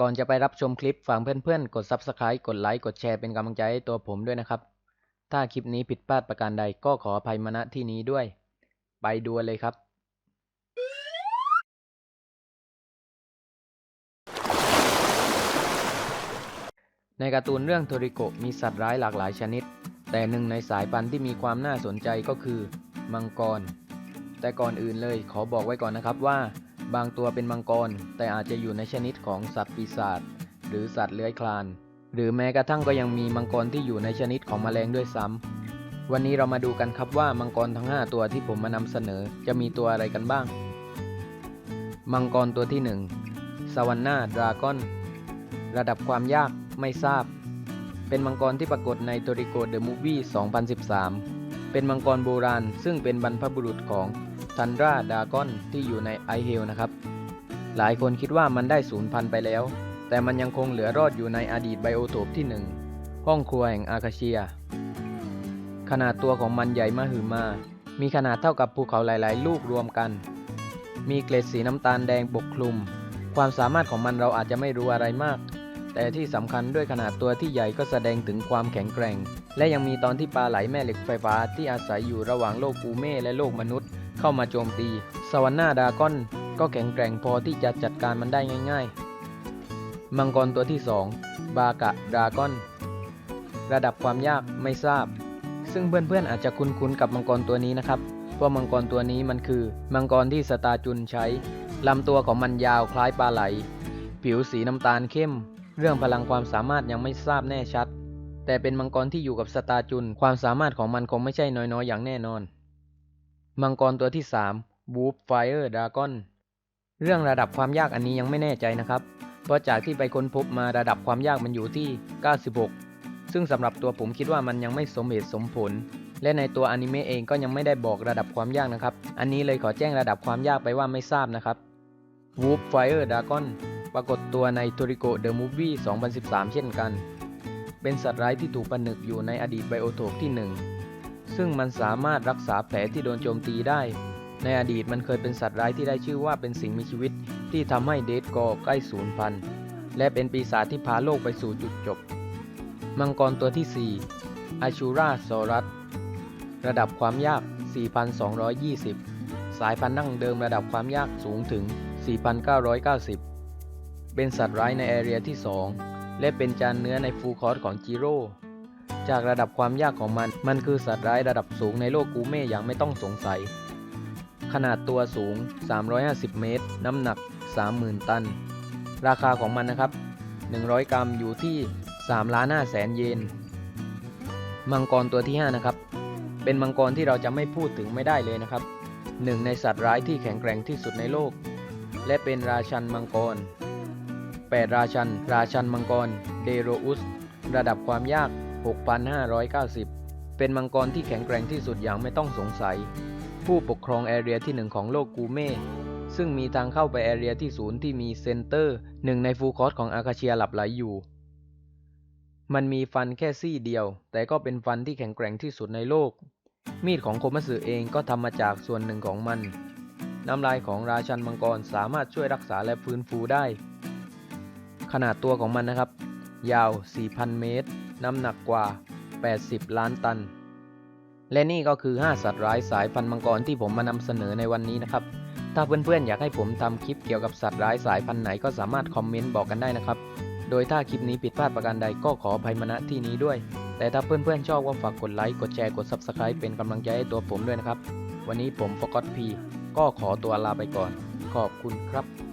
ก่อนจะไปรับชมคลิปฝากเพื่อนๆ กด Subscribe กดไลค์ กดแชร์เป็นกำลังใจให้ตัวผมด้วยนะครับ ถ้าคลิปนี้ผิดพลาดประการใดก็ขออภัยมาณที่นี้ด้วย ไปดูเลยครับ ในการ์ตูนเรื่องโทริโกะมีสัตว์ร้ายหลากหลายชนิด แต่หนึ่งในสายพันธุ์ที่มีความน่าสนใจก็คือ มังกร แต่ก่อนอื่นเลยขอบอกไว้ก่อนนะครับว่า บางตัวเป็นมังกร แต่อาจจะอยู่ในชนิดของสัตว์ปีศาจหรือสัตว์เลื้อยคลาน หรือแม้กระทั่งก็ยังมีมังกรที่อยู่ในชนิดของแมลงด้วยซ้ำ วันนี้เรามาดูกันครับว่ามังกรทั้ง 5 ตัวที่ผมมานำเสนอจะมีตัวอะไรกันบ้าง มังกรตัวที่1สวรรค์นาดราก้อน ระดับความยากไม่ทราบ เป็นมังกรที่ปรากฏในโตริโกเดอะมูฟวี่ 2013 เป็นมังกรโบราณ ซึ่งเป็นบรรพบุรุษของ ทันราดากอนที่อยู่ในไอเฮลนะครับ หลายคนคิดว่ามันได้สูญพันธุ์ไปแล้ว แต่มันยังคงเหลือรอดอยู่ในอดีตไบโอโทปที่ 1 ห้องครัวแห่งอาคาเชีย ขนาดตัวของมันใหญ่มหึมา มีขนาดเท่ากับภูเขาหลาย ๆ ลูกรวมกัน มีเกล็ดสีน้ำตาลแดงปกคลุม ความสามารถของมันเราอาจจะไม่รู้อะไรมากแต่ที่สำคัญด้วยขนาดตัวที่ใหญ่ก็แสดงถึงความแข็งแกร่ง และยังมีตอนที่ปลาไหลแม่เหล็กไฟฟ้าที่อาศัยอยู่ระหว่างโลกกูเม่และโลกมนุษย์ เข้ามาโจมตีสวรรค์หน้าดากอนก็แข็งแกร่งพอที่จะจัดการมันได้ง่าย ๆ มังกรตัวที่ 2 บากะดากอน ระดับความยากไม่ทราบ ซึ่งเพื่อนๆอาจจะคุ้นๆกับมังกรตัวนี้นะครับเพราะมังกรตัวนี้มันคือ มังกรที่สตาจุนใช้ลำตัวของมันยาวคล้ายปลาไหล ผิวสีน้ำตาลเข้ม เรื่องพลังความสามารถยังไม่ทราบแน่ชัด แต่เป็นมังกรที่อยู่กับสตาจุน ความสามารถของมันคงไม่ใช่น้อยๆอย่างแน่นอน มังกรตัวที่3 Wolf Fire Dragon เรื่องระดับความยากอันนี้ยังไม่แน่ใจนะครับ เพราะจากที่ไปค้นพบมาระดับความยากมันอยู่ที่ 96 ซึ่งสำหรับตัวผมคิดว่ามันยังไม่สมเหตุสมผล และในตัวอนิเมะเองก็ยังไม่ได้บอกระดับความยากนะครับ อันนี้เลยขอแจ้งระดับความยากไปว่าไม่ทราบนะครับ Wolf Fire Dragon ปรากฏตัวใน t o r i c o The Movie 2013 เช่นกัน เป็นสัตว์ร้ายที่ถูกผนึกอยู่ในอดีตไบโอโทปที่ 1 ซึ่งมันสามารถรักษาแผลที่โดนโจมตีได้ ในอดีตมันเคยเป็นสัตว์ร้ายที่ได้ชื่อว่าเป็นสิ่งมีชีวิตที่ทำให้เดดกอใกล้สูญพันธุ์และเป็นปีศาจที่พาโลกไปสู่จุดจบ มังกรตัวที่4 a ชูราซอรัส ระดับความยาก 4,220 สายพันธุ์ดั้งเดิมระดับความยากสูงถึง 4,990 เป็นสัตว์ร้ายในแอเรียที่ 2 และเป็นจานเนื้อในฟูคอร์สของจิโร่ จากระดับความยากของมัน มันคือสัตว์ร้ายระดับสูงในโลกกูเม่อย่างไม่ต้องสงสัย ขนาดตัวสูง 350 เมตร น้ำหนัก 30,000 ตัน ราคาของมันนะครับ 100 กรัมอยู่ที่3ล้าน5แสนเยน มังกรตัวที่ 5 นะครับ เป็นมังกรที่เราจะไม่พูดถึงไม่ได้เลยนะครับหนึ่งในสัตว์ร้ายที่แข็งแกร่งที่สุดในโลก และเป็นราชันมังกร 8 ราชัน ราชันมังกร เดโรอุส ระดับความยาก 6,590 เป็นมังกรที่แข็งแกร่งที่สุดอย่างไม่ต้องสงสัย ผู้ปกครองแอเรียที่ 1 ของโลกกูเม่ซึ่งมีทางเข้าไปแอเรียที่ศูนย์ที่มีเซนเตอร์หนึ่งในฟูคอร์สของอาคาเชียหลับไหลอยู่ มันมีฟันแค่ซี่เดียว แต่ก็เป็นฟันที่แข็งแกร่งที่สุดในโลก มีดของโคมัสึเองก็ทำมาจากส่วนหนึ่งของมัน น้ำลายของราชันมังกรสามารถช่วยรักษาและฟื้นฟูได้ ขนาดตัวของมันนะครับ ยาว 4,000 เมตร น้ำหนักกว่า 80 ล้านตัน และนี่ก็คือ 5 สัตว์ร้ายสายพันธุ์มังกรที่ผมมานำเสนอในวันนี้นะครับ ถ้าเพื่อนๆอยากให้ผมทำคลิปเกี่ยวกับสัตว์ร้ายสายพันธุ์ไหนก็สามารถคอมเมนต์บอกกันได้นะครับ โดยถ้าคลิปนี้ผิดพลาดประการใดก็ขออภัยมณที่นี้ด้วย แต่ถ้าเพื่อนๆชอบก็ฝากกดไลค์ กดแชร์ กด Subscribe เป็นกำลังใจให้ตัวผมด้วยนะครับ วันนี้ผมฟกอตพีก็ขอตัวลาไปก่อน ขอบคุณครับ